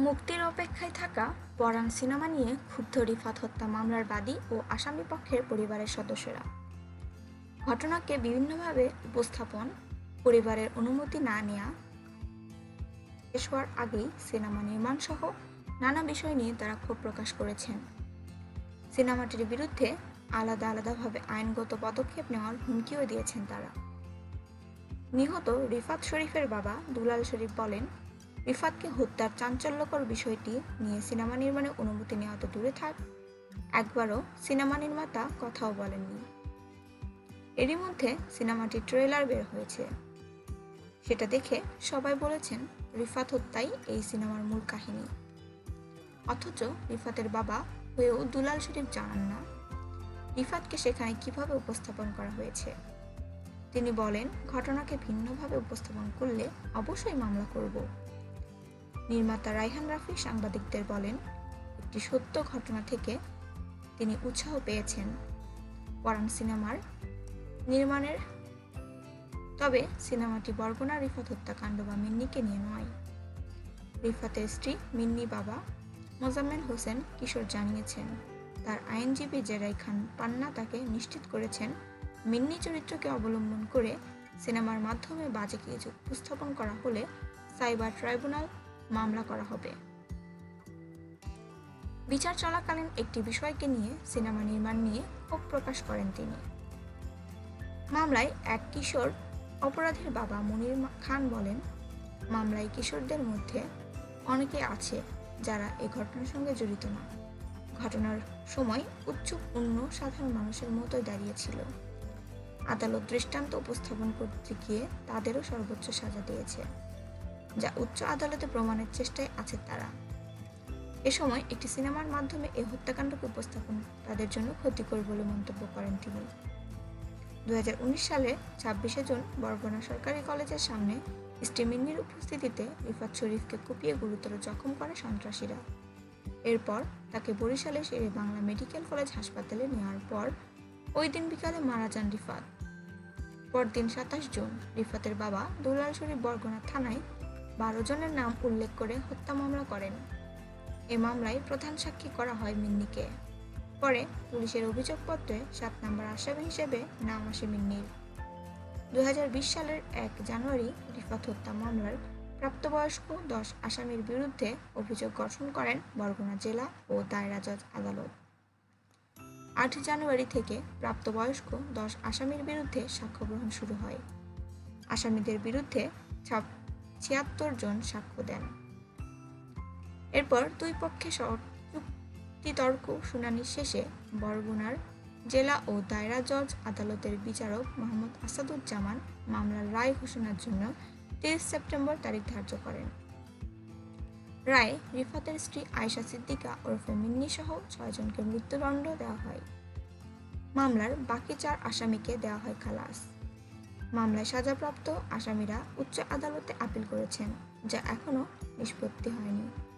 মুক্তির অপেক্ষায় থাকা পরাণ সিনেমা নিয়ে ক্ষুব্ধ রিফাত হত্যা মামলার বাদী ও আসামি পক্ষের পরিবারের সদস্যরা। ঘটনাকে বিভিন্নভাবে উপস্থাপন, পরিবারের অনুমতি না নেওয়া শেষ হওয়ার আগেই সিনেমা নির্মাণ সহ নানা বিষয় নিয়ে তারা ক্ষোভ প্রকাশ করেছেন। সিনেমাটির বিরুদ্ধে আলাদা আলাদাভাবে আইনগত পদক্ষেপ নেওয়ার হুমকিও দিয়েছেন তারা। নিহত রিফাত শরীফের বাবা দুলাল শরীফ বলেন রিফাতকে হত্যার চাঞ্চল্যকর বিষয়টি নিয়ে সিনেমা নির্মাণের অনুমতি নেওয়া তো দূরে থাক। একবারও সিনেমা নির্মাতা কথাও বলেননি। এরই মধ্যে সিনেমাটির ট্রেলার বের হয়েছে। সেটা দেখে সবাই বলেছেন, রিফাত হত্যাই এই সিনেমার মূল কাহিনী। অথচ রিফাতের বাবা হয়েও দুলাল শরীফ জানান না। রিফাতকে সেখানে কীভাবে উপস্থাপন করা হয়েছে? তিনি বলেন, ঘটনাকে ভিন্নভাবে উপস্থাপন করলে অবশ্যই মামলা করব। নির্মাতা রাইহান রাফি সাংবাদিকদের বলেন, একটি সত্য ঘটনা থেকে তিনি উৎসাহ পেয়েছেন। পরাণ সিনেমার নির্মাণের, তবে সিনেমাটি বরগুনা রিফাত হত্যাকাণ্ড বা মিন্নিকে নিয়ে নয়। রিফাতের স্ত্রী মিন্নি বাবা মোজাম্মেল হোসেন কিশোর জানিয়েছেন, তার আইনজীবী জেরাই খান পান্না তাকে নিশ্চিত করেছেন, মিন্নি চরিত্রকে অবলম্বন করে সিনেমার মাধ্যমে বাজে কিছু উপস্থাপন করা হলে সাইবার ট্রাইব্যুনাল মামলা করা হবে। বিচার চলাকালীন একটি বিষয়কে নিয়ে সিনেমা নির্মাণ নিয়ে ক্ষোভ প্রকাশ করেন তিনি। মামলায় এক কিশোর অপরাধীর বাবা মনির খান বলেন, মামলায় কিশোরদের মধ্যে অনেকে আছে যারা এই ঘটনার সঙ্গে জড়িত না। ঘটনার সময় উচ্চুক অন্য সাধারণ মানুষের মতোই দাঁড়িয়েছিল আদালত দৃষ্টান্ত উপস্থাপন করতে গিয়ে তাদেরও সর্বোচ্চ সাজা দিয়েছে। যা উচ্চ আদালতে প্রমাণের চেষ্টায় আছে তারা। এ সময় একটি সিনেমার মাধ্যমে এই হত্যাকাণ্ডকে উপস্থাপন তাদের জন্য ক্ষতিকর বলে মন্তব্য করেন তিনি। দু সালে ছাব্বিশে জুন বরগুনা সরকারি কলেজের সামনে স্টিমিন্নির উপস্থিতিতে রিফাত শরীফকে কুপিয়ে গুরুতর জখম করে সন্ত্রাসীরা। এরপর তাকে বরিশালে শেরে বাংলা মেডিকেল কলেজ হাসপাতালে নেওয়ার পর ওই দিন বিকালে মারা যান রিফাত। পরদিন সাতাশ জুন রিফাতের বাবা দুলাল শরীফ বরগুনা থানায় বারো জনের নাম উল্লেখ করে হত্যা মামলা করেন। এ মামলায় প্রধান সাক্ষী করা হয় মিন্নিকে। পরে পুলিশের অভিযোগপত্রে সাত নম্বর আসামি হিসেবে নাম আসে মিন্নির। দু হাজার বিশ সালের এক জানুয়ারি রিফাত হত্যা মামলার প্রাপ্তবয়স্ক দশ আসামির বিরুদ্ধে অভিযোগ গঠন করেন বরগুনা জেলা ও দায়রা জজ আদালত। আট জানুয়ারি থেকে প্রাপ্তবয়স্ক দশ আসামির বিরুদ্ধে সাক্ষ্য গ্রহণ শুরু হয়। আসামিদের বিরুদ্ধে ছিয়াত্তর জন সাক্ষ্য দেন। এরপর দুই পক্ষে যুক্তিতর্ক শুনানি শেষে বরগুনার জেলা ও দায়রা জজ, আদালতের বিচারক মোহাম্মদ আসাদুজ্জামান মামলার রায় ঘোষণার জন্য তেইশ সেপ্টেম্বর তারিখ ধার্য করেন। রায় রিফাতের স্ত্রী আয়শা সিদ্দিকা ওরফে মিন্নি সহ ছয়জনকে মৃত্যুদণ্ড দেওয়া হয়। মামলার বাকি চার আসামিকে দেওয়া হয় খালাস। মামলায় সাজাপ্রাপ্ত আসামিরা উচ্চ আদালতে আপিল করেছেন যা এখনও নিষ্পত্তি হয়নি।